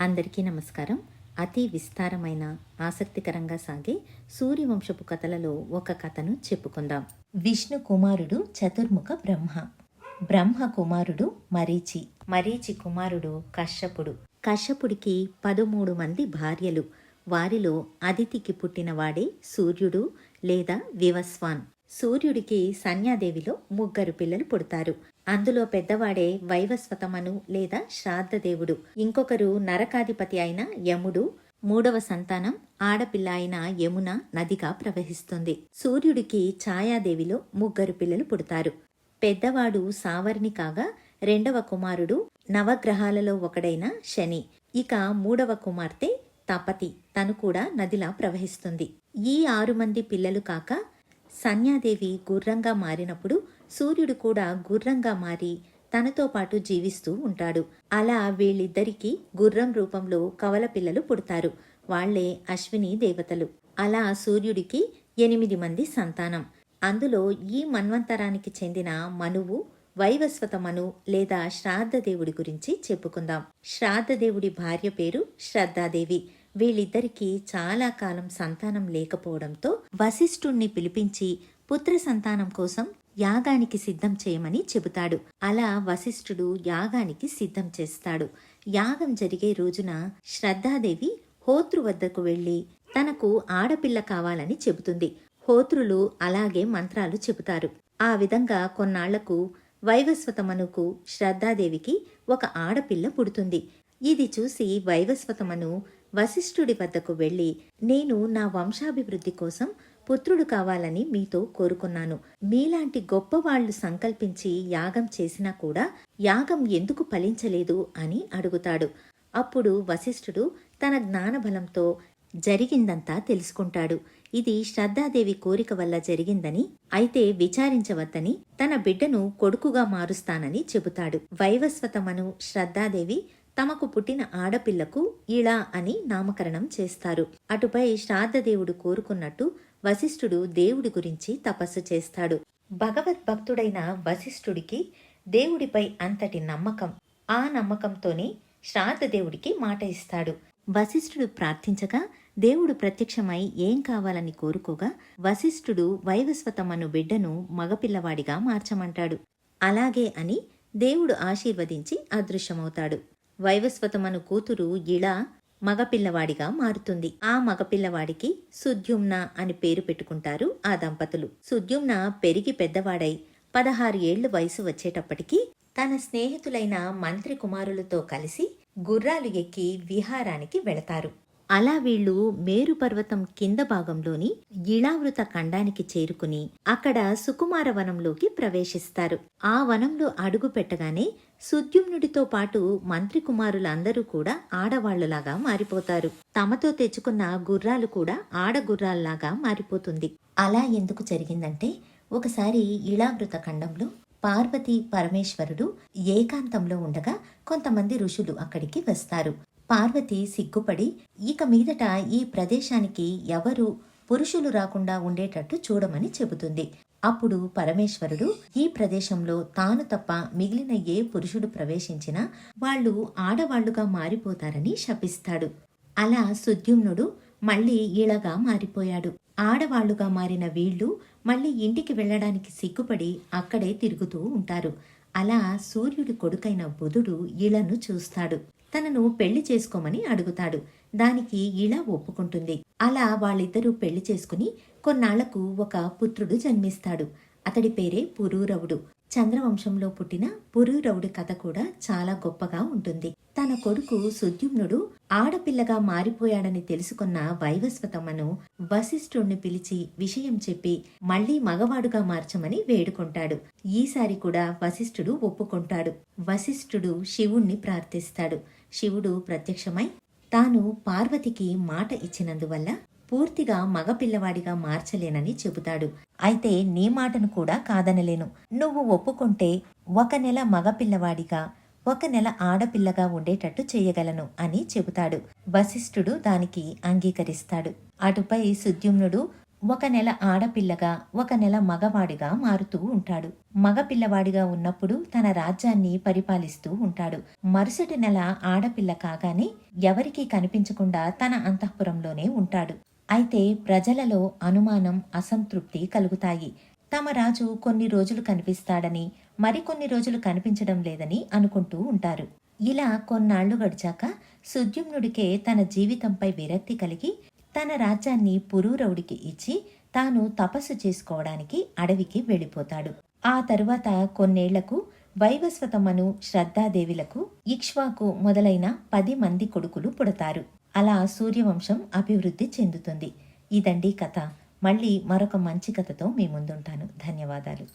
అందరికీ నమస్కారం. అతి విస్తారమైన ఆసక్తికరంగా సాగే సూర్యవంశపు కథలలో ఒక కథను చెప్పుకుందాం. విష్ణు కుమారుడు చతుర్ముఖ బ్రహ్మ. బ్రహ్మ కుమారుడు మరీచి. మరీచి కుమారుడు కశ్యపుడు. కశ్యపుడికి పదమూడు మంది భార్యలు. వారిలో అదితికి పుట్టినవాడే సూర్యుడు లేదా వివస్వాన్. సూర్యుడికి సన్యాదేవిలో ముగ్గురు పిల్లలు పుడతారు. అందులో పెద్దవాడే వైవస్వతమను లేదా శ్రాద్ధదేవుడు. ఇంకొకరు నరకాధిపతి అయిన యముడు. మూడవ సంతానం ఆడపిల్ల అయిన యమున నదిగా ప్రవహిస్తుంది. సూర్యుడికి ఛాయాదేవిలో ముగ్గురు పిల్లలు పుడతారు. పెద్దవాడు సావర్ణి కాగా రెండవ కుమారుడు నవగ్రహాలలో ఒకడైన శని. ఇక మూడవ కుమార్తె తపతి. తను కూడా నదిలా ప్రవహిస్తుంది. ఈ ఆరు మంది పిల్లలు కాక సంధ్యాదేవి గుర్రంగా మారినప్పుడు సూర్యుడు కూడా గుర్రంగా మారి తనతో పాటు జీవిస్తూ ఉంటాడు. అలా వీళ్ళిద్దరికీ గుర్రం రూపంలో కవల పిల్లలు పుడతారు. వాళ్ళే అశ్విని దేవతలు. అలా సూర్యుడికి ఎనిమిది మంది సంతానం. అందులో ఈ మన్వంతరానికి చెందిన మనువు వైవస్వత మను లేదా శ్రాద్ధదేవుడి గురించి చెప్పుకుందాం. శ్రాద్ధదేవుడి భార్య పేరు శ్రద్ధాదేవి. వీళ్ళిద్దరికీ చాలా కాలం సంతానం లేకపోవడంతో వశిష్ఠుణ్ణి పిలిపించి పుత్ర సంతానం కోసం యాగానికి సిద్ధం చేయమని చెబుతాడు. అలా వశిష్ఠుడు యాగానికి సిద్ధం చేస్తాడు. యాగం జరిగే రోజున శ్రద్ధాదేవి హోతృ వద్దకు వెళ్ళి తనకు ఆడపిల్ల కావాలని చెబుతుంది. హోత్రులు అలాగే మంత్రాలు చెబుతారు. ఆ విధంగా కొన్నాళ్ళకు వైవస్వతమనుకు శ్రద్ధాదేవికి ఒక ఆడపిల్ల పుడుతుంది. ఇది చూసి వైవస్వతమను వశిష్ఠుడి వద్దకు వెళ్ళి నేను నా వంశాభివృద్ధి కోసం పుత్రుడు కావాలని మీతో కోరుకున్నాను. మీలాంటి గొప్పవాళ్ళు సంకల్పించి యాగం చేసినా కూడా యాగం ఎందుకు ఫలించలేదు అని అడుగుతాడు. అప్పుడు వశిష్ఠుడు తన జ్ఞానబలంతో జరిగిందంతా తెలుసుకుంటాడు. ఇది శ్రద్ధాదేవి కోరిక వల్ల జరిగిందని అయితే విచారించవద్దని తన బిడ్డను కొడుకుగా మారుస్తానని చెబుతాడు. వైవస్వతమను శ్రద్ధాదేవి తమకు పుట్టిన ఆడపిల్లకు ఇలా అని నామకరణం చేస్తారు. అటుపై శ్రాద్ధదేవుడు కోరుకున్నట్టు వశిష్ఠుడు దేవుడి గురించి తపస్సు చేస్తాడు. భగవద్భక్తుడైన వశిష్ఠుడికి దేవుడిపై అంతటి నమ్మకం ఆ నమ్మకంతోనే శ్రాద్ధదేవుడికి మాట ఇస్తాడు. వశిష్ఠుడు ప్రార్థించగా దేవుడు ప్రత్యక్షమై ఏం కావాలని కోరుకోగా వశిష్ఠుడు వైవస్వతమను బిడ్డను మగపిల్లవాడిగా మార్చమంటాడు. అలాగే అని దేవుడు ఆశీర్వదించి అదృశ్యమవుతాడు. వైవస్వతమను కూతురు ఇలా మగపిల్లవాడిగా మారుతుంది. ఆ మగపిల్లవాడికి సుద్యుమ్న అని పేరు పెట్టుకుంటారు ఆ దంపతులు. సుద్యుమ్న పెరిగి పెద్దవాడై పదహారు ఏళ్ళు వయసు వచ్చేటప్పటికి తన స్నేహితులైన మంత్రి కుమారులతో కలిసి గుర్రాలు ఎక్కి విహారానికి వెళతారు. అలా వీళ్ళు మేరు పర్వతం కింద భాగంలోని ఇళావృత ఖండానికి చేరుకుని అక్కడ సుకుమార వనంలోకి ప్రవేశిస్తారు. ఆ వనంలో అడుగు పెట్టగానే సుద్యుమ్నుడితో పాటు మంత్రి కుమారులందరూ కూడా ఆడవాళ్ళులాగా మారిపోతారు. తమతో తెచ్చుకున్న గుర్రాలు కూడా ఆడగుర్రాల్లాగా మారిపోతుంది. అలా ఎందుకు జరిగిందంటే ఒకసారి ఇళావృత ఖండంలో పార్వతి పరమేశ్వరుడు ఏకాంతంలో ఉండగా కొంతమంది ఋషులు అక్కడికి వస్తారు. పార్వతి సిగ్గుపడి ఇక మీదట ఈ ప్రదేశానికి ఎవరు పురుషులు రాకుండా ఉండేటట్టు చూడమని చెబుతుంది. అప్పుడు పరమేశ్వరుడు ఈ ప్రదేశంలో తాను తప్ప మిగిలిన ఏ పురుషుడు ప్రవేశించినా వాళ్ళు ఆడవాళ్ళుగా మారిపోతారని శపిస్తాడు. అలా సుద్యుమ్నుడు మళ్ళీ ఈళగా మారిపోయాడు. ఆడవాళ్ళుగా మారిన వీళ్ళు మళ్ళీ ఇంటికి వెళ్ళడానికి సిగ్గుపడి అక్కడే తిరుగుతూ ఉంటారు. అలా సూర్యుడి కొడుకైన బుధుడు ఇళ్ళను చూస్తాడు. తనను పెళ్ళి చేసుకోమని అడుగుతాడు. దానికి ఇలా ఒప్పుకుంటుంది. అలా వాళ్ళిద్దరూ పెళ్ళి చేసుకుని కొన్నాళ్ళకు ఒక పుత్రుడు జన్మిస్తాడు. అతడి పేరే పురూరవుడు. చంద్రవంశంలో పుట్టిన పురూరవుడి కథ కూడా చాలా గొప్పగా ఉంటుంది. తన కొడుకు సుద్యుమ్నుడు ఆడపిల్లగా మారిపోయాడని తెలుసుకున్న వైవస్వతమ్మను వశిష్ఠుణ్ణి పిలిచి విషయం చెప్పి మళ్ళీ మగవాడుగా మార్చమని వేడుకుంటాడు. ఈసారి కూడా వశిష్ఠుడు ఒప్పుకుంటాడు. వశిష్ఠుడు శివుణ్ణి ప్రార్థిస్తాడు. శివుడు ప్రత్యక్షమై తాను పార్వతికి మాట ఇచ్చినందువల్ల పూర్తిగా మగపిల్లవాడిగా మార్చలేనని చెబుతాడు. అయితే నీ మాటను కూడా కాదనలేను. నువ్వు ఒప్పుకుంటే ఒక నెల మగపిల్లవాడిగా ఒక నెల ఆడపిల్లగా ఉండేటట్టు చేయగలను అని చెబుతాడు. వశిష్ఠుడు దానికి అంగీకరిస్తాడు. అటుపై సుద్యుమ్నుడు ఒక నెల ఆడపిల్లగా ఒక నెల మగవాడిగా మారుతూ ఉంటాడు. మగపిల్లవాడిగా ఉన్నప్పుడు తన రాజ్యాన్ని పరిపాలిస్తూ ఉంటాడు. మరుసటి నెల ఆడపిల్ల కాగానే ఎవరికీ కనిపించకుండా తన అంతఃపురంలోనే ఉంటాడు. అయితే ప్రజలలో అనుమానం అసంతృప్తి కలుగుతాయి. తమ రాజు కొన్ని రోజులు కనిపిస్తాడని మరికొన్ని రోజులు కనిపించడం లేదని అనుకుంటూ ఉంటారు. ఇలా కొన్నాళ్ళు గడిచాక సుద్యుమ్నుడికే తన జీవితంపై విరక్తి కలిగి తన రాజ్యాన్ని పురూరవుడికి ఇచ్చి తాను తపస్సు చేసుకోవడానికి అడవికి వెళ్ళిపోతాడు. ఆ తరువాత కొన్నేళ్ళకు వైవస్వతమను శ్రద్ధాదేవిలకు ఇక్ష్వాకు మొదలైన పది మంది కొడుకులు పుడతారు. అలా సూర్యవంశం అభివృద్ధి చెందుతుంది. ఇదండి కథ. మళ్ళీ మరొక మంచి కథతో మీ ముందుంటాను. ధన్యవాదాలు.